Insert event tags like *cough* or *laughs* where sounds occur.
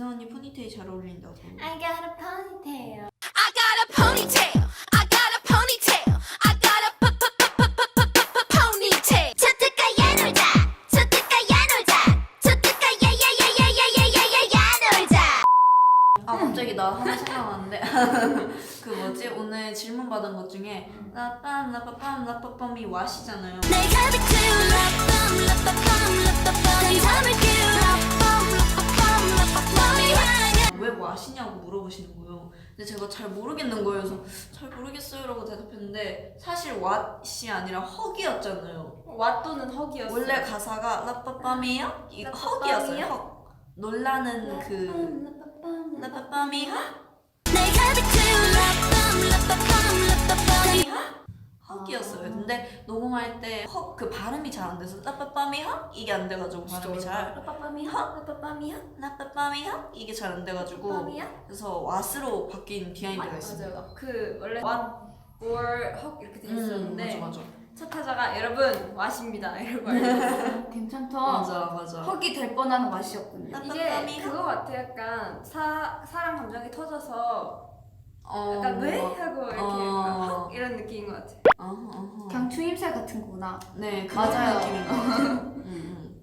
이나 언니 포니테일 잘 어울린다고. I got a ponytail. I got a ponytail. I got a ponytail. I got a p- p- p- p- p- p- p- ponytail. 저뜨가야 놀자. 저뜨가야 놀자. 저뜨가 야 야야야야야야야야 놀자. 아 갑자기 나 하나 생각나는데 *laughs* 그 뭐지 오늘 질문 받은 것 중에 라빰 라빠빰 라빠빰이 왓이잖아요. 내가 와냐 왜 왓이냐고 물어보시는 거예요. 근데 제가 잘 모르겠는 거예요. 그래서 잘 모르겠어요라고 대답했는데 사실 왓이 아니라 헉이었잖아요. 왓 또는 헉이었어. 원래 가사가 라빠빰이야? 이 헉이었어요. 헉. 놀라는 그 라빠빰이야? 내가 비트 헉이었어요. 근데 녹음할 때 헉 그 발음이 잘 안 돼서 헉 이게 안 돼가지고 발음이 잘 헉, 라빠빰이 헉 이게 잘 안 돼가지고 헉. 그래서 왓으로 바뀐 비하인드가 있습니다. 맞아요. 그 원래 왓, or 헉 이렇게 돼 있었는데 음, 맞아 첫 타자가 여러분 왓입니다 이러고 괜찮다. 맞아 맞아. 헉이 *laughs* *laughs* 될 뻔한 맛이었군요. 이게 그거 같아 약간 사 사랑 감정이 터져서 어, 약간 왜 하고 이렇게 어. 이런 느낌인 것 같아. 어허, 어허. 그냥 추임새 같은 거구나. 네 그런 맞아요. 느낌인 것 같아요. 음, 음.